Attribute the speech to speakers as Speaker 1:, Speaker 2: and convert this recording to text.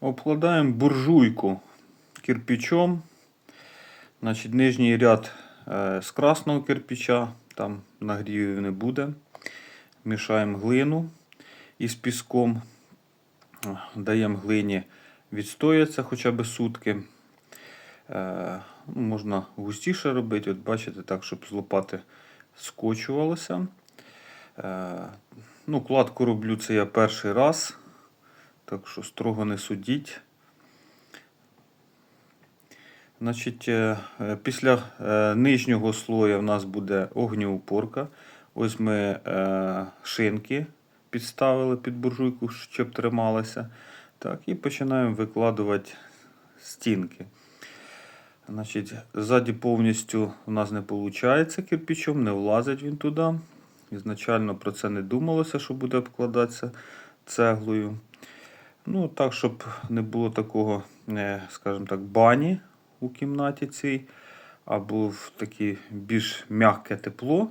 Speaker 1: Обкладаємо буржуйку кирпичом. Значить, нижній ряд е, з красного кирпича, там нагрівів не буде. Мішаємо глину із піском. Даємо глині відстоятися хоча б сутки. Е, ну, можна густіше робити, от бачите, так, щоб з лопати скочувалося. Е, ну, кладку роблю це я перший раз, так що строго не судіть. Значить, е, е, після е, нижнього слоя в нас буде огнеупорка. Ось ми шинки підставили під буржуйку, щоб трималася. Так, і починаємо викладувати стінки. Значить, ззаді повністю у нас не виходить кирпичом, не влазить він туди. Ізначально про це не думалося, що буде обкладатися цеглою. Ну, так, щоб не було такого, е, скажімо так, бані у кімнаті цій, а було в таке більш м'яке тепло.